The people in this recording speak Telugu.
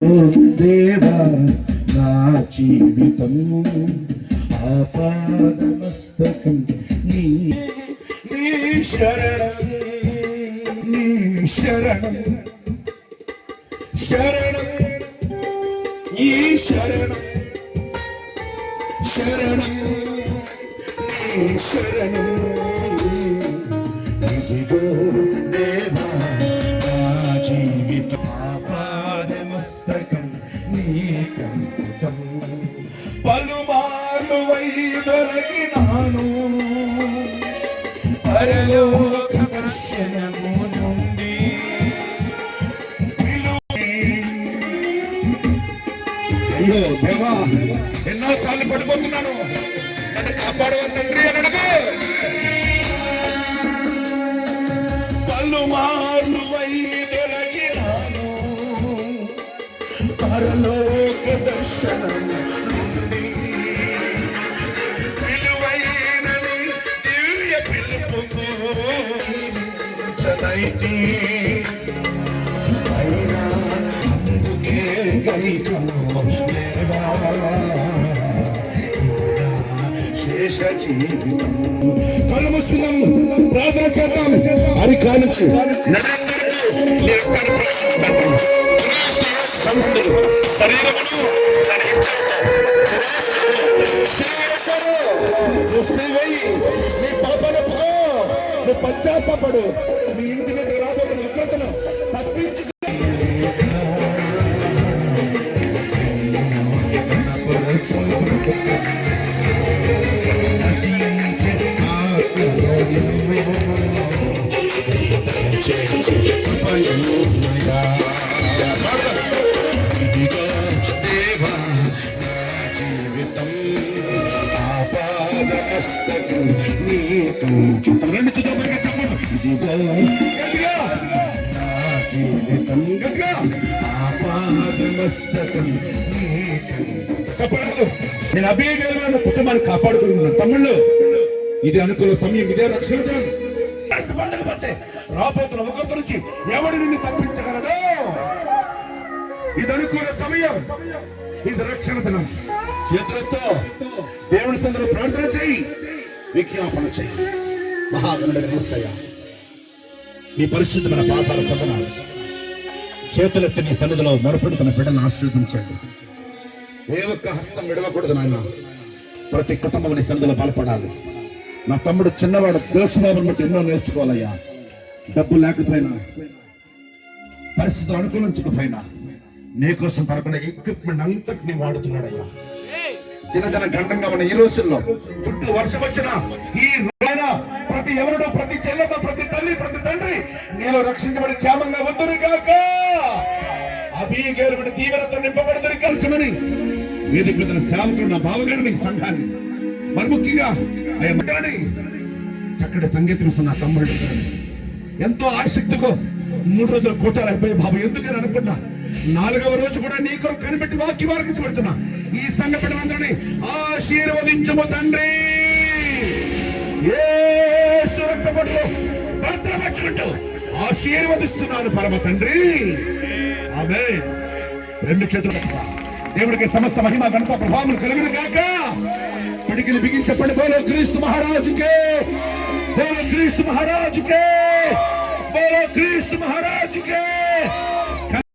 ఓ దేవా నా జీవితం ఆపాదమస్తకం నీ నీ శరణం నీ శరణం శరణం ఈ శరణం శరణం నీ శరణం నీకంకితం పలుమార్లు వైదొలగినాను పరలోక దర్శనము నుండి అయ్యో దేవా ఎన్నోసార్లు పడిపోతున్నాను నన్ను కాపాడవ తండ్రి పరలోక దర్శనం. నుండి విలువైనని దివ్య పిలుపుకు. చదైతి అయినా అందుకే గైకము శేష జీవితం. కలుముస్తున్నాం ప్రార్థన చేద్దాం. అది కానిచ్చు శరీరమును పశ్చాత్తపడు. నీకు రెండు చెప్పండి ఇదిగో జీవితం ఆపాదమస్తకం నేను అభియోగాలను కుటుంబాన్ని కాపాడుకుంటున్నాను తమ్ముళ్ళు ఇది అనుకూల సమయం ఇదే రక్షణ దినం పండుగ పట్టే రాబోతున్న ఒక నుంచి ఎవడు నిన్ను తప్పించగలడు ఇది అనుకూల సమయం. ఇది రక్షణ దినం. చేతులతో దేవుని సందులో ప్రార్థన చేయి. విజ్ఞాపన చేయి. మహాగణుడ నమస్తయ్య. మీ పరిశుద్ధమైన పాపాల పొందనాలు చేతులెత్తి నీ సన్నిధిలో మొరపెడుతున్న బిడ్డను ఆశీర్వదించండి. ఏ ఒక్క హస్తం విడవకూడదు నాయన. ప్రతి కుటుంబం నీ సన్నిధిలో బలపడాలి నా తమ్ముడు చిన్నవాడు దోషబాబుని బట్టి ఎన్నో నేర్చుకోవాలయ్యా. డబ్బు లేకపోయినా పరిస్థితులు అనుకూలించకపోయినా నీ కోసం తరపున ఎక్విప్మెంట్ అంతటిని వాడుతున్నాడయ్యా. దినదిన గండంగా ఉన్న ఈ రోజుల్లో చుట్టూ వర్షం వచ్చిన ఈ రోజైనా ప్రతి ఎవరుడో ప్రతి చెల్లెమ్మ ప్రతి తల్లి ప్రతి తండ్రి నీలో రక్షించబడి క్షేమంగా ఉందరు కాక అభిగేలుబడి తీవ్రత నింపబడుతుంది కలిసమని వేదిక మీద సేవకుడు నా బావగారిని సంఘాన్ని మరి ముఖ్యంగా అయ్యా మగని చక్కటి సంగీతం నా తమ్ముడు. ఎంతో ఆసక్తితో మూడు రోజులు కోటాలు అయిపోయి బాబు. ఎందుకని అనుకున్నా? నాలుగవ రోజు కూడా నీ కొరకు కనిపెట్టి వాక్య వారికి పెడుతున్నా ఈ సంఘ పిల్లలందరినీ ఆశీర్వదించము తండ్రి. ఏ సురక్తపట్లు భద్రపరచుకుంటూ ఆశీర్వదిస్తున్నాను పరమ తండ్రి. ఆమె రెండు చేతులు దేవుడికి సమస్త మహిమ గణత ప్రభావం కలిగిన కాక పిడికిలు బిగించబడి బోలో క్రీస్తు మహారాజుకే. బోలో క్రీస్తు మహారాజుకే. బోలో క్రీస్తు మహారాజుకే.